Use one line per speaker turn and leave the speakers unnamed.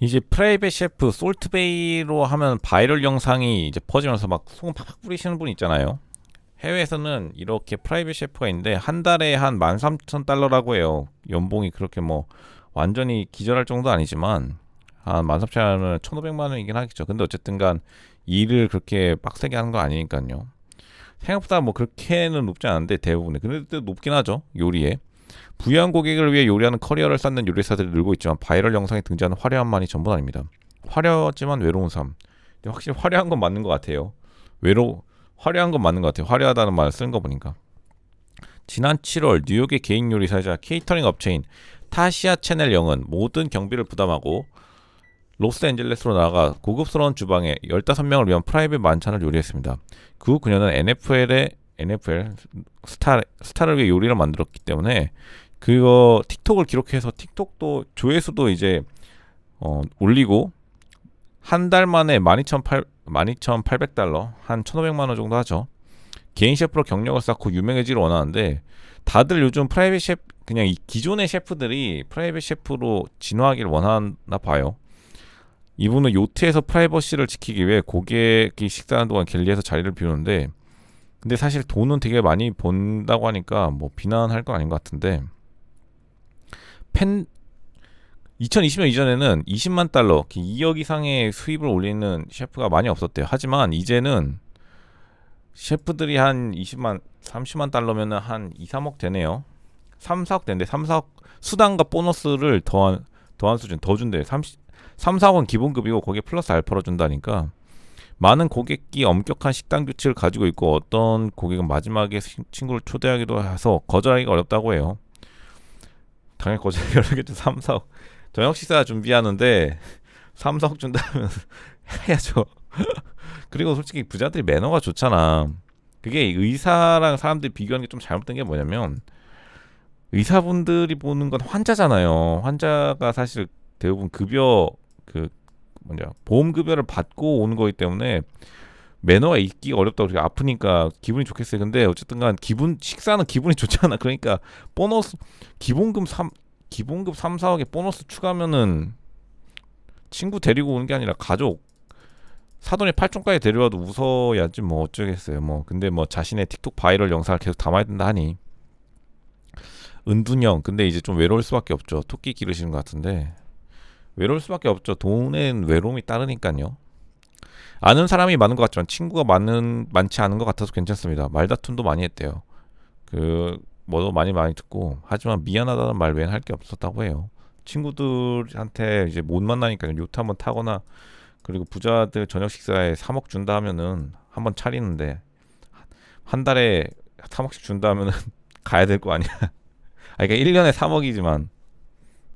이제 프라이빗 셰프 솔트베이로 하면 바이럴 영상이 이제 퍼지면서 막 소금 팍팍 뿌리시는 분 있잖아요. 해외에서는 이렇게 프라이빗 셰프가 있는데 한 달에 한 13,000달러라고 해요. 연봉이 그렇게 뭐 완전히 기절할 정도 아니지만 한 13,000원은 1,500만 원이긴 하겠죠. 근데 어쨌든 간 일을 그렇게 빡세게 하는 거 아니니까요. 생각보다 뭐 그렇게는 높지 않은데 대부분이 근데 또 높긴 하죠. 요리에. 부유한 고객을 위해 요리하는 커리어를 쌓는 요리사들이 늘고 있지만 바이럴 영상에 등장하는 화려함만이 전부는 아닙니다. 화려하지만 외로운 삶. 확실히 화려한 건 맞는 것 같아요. 외로 화려한 건 맞는 것 같아요. 화려하다는 말을 쓰는 거 보니까. 지난 7월 뉴욕의 개인 요리사이자 케이터링 업체인 타시아 채널 영은 모든 경비를 부담하고 로스앤젤레스로 나아가 고급스러운 주방에 15명을 위한 프라이빗 만찬을 요리했습니다. 그 후 그녀는 NFL의 NFL 스타 스타를 위해 요리를 만들었기 때문에 그거 틱톡을 기록해서 틱톡도 조회수도 이제 어, 올리고 한 달 만에 12,800 12,800달러 한 1,500만 원 정도 하죠. 개인 셰프로 경력을 쌓고 유명해지를 원하는데 다들 요즘 프라이빗 셰프 그냥 이 기존의 셰프들이 프라이빗 셰프로 진화하길 원하나 봐요. 이분은 요트에서 프라이버시를 지키기 위해 고객이 식사하는 동안 갤리에서 자리를 비우는데 근데 사실 돈은 되게 많이 번다고 하니까 뭐 비난할 건 아닌 것 같은데 팬 2020년 이전에는 20만 달러, 2억 이상의 수입을 올리는 셰프가 많이 없었대요. 하지만 이제는 셰프들이 한 20만, 30만 달러면은 한 2, 3억 되네요. 3, 4억 되는데 3, 4억 수당과 보너스를 더한 더한 수준 더 준대요. 30, 3, 4억은 기본급이고 거기에 플러스 알파로 준다니까 많은 고객이 엄격한 식당 규칙을 가지고 있고 어떤 고객은 마지막에 시- 친구를 초대하기도 해서 거절하기가 어렵다고 해요. 당연히 거절하기 어렵겠죠. 3, 4억. 저녁 식사 준비하는데 3, 4억 준다면 해야죠. 그리고 솔직히 부자들이 매너가 좋잖아. 그게 의사랑 사람들이 비교하는 게 좀 잘못된 게 뭐냐면 의사분들이 보는 건 환자잖아요. 환자가 사실 대부분 급여 그 뭐냐 보험 급여를 받고 오는 거기 때문에 매너가 있기 어렵다고 그렇게 아프니까 기분이 좋겠어요. 근데 어쨌든간 기분 식사는 기분이 좋잖아. 그러니까 보너스 기본급 3 기본급 3, 4억에 보너스 추가면은 친구 데리고 오는 게 아니라 가족 사돈이 팔촌까지 데려와도 웃어야지 뭐 어쩌겠어요. 뭐 근데 뭐 자신의 틱톡 바이럴 영상을 계속 담아야 된다 하니 은둔형 근데 이제 좀 외로울 수밖에 없죠. 토끼 기르시는 것 같은데 외로울 수밖에 없죠. 돈엔 외로움이 따르니까요. 아는 사람이 많은 것 같지만 친구가 많은 많지 않은 것 같아서 괜찮습니다. 말다툼도 많이 했대요. 그 뭐도 많이 많이 듣고 하지만 미안하다는 말 외엔 할 게 없었다고 해요. 친구들한테 이제 못 만나니까 요트 한번 타거나 그리고 부자들 저녁 식사에 3억 준다 하면은 한번 차리는데 한 달에 3억씩 준다 하면은 가야 될 거 아니야. 아 그러니까 1년에 3억이지만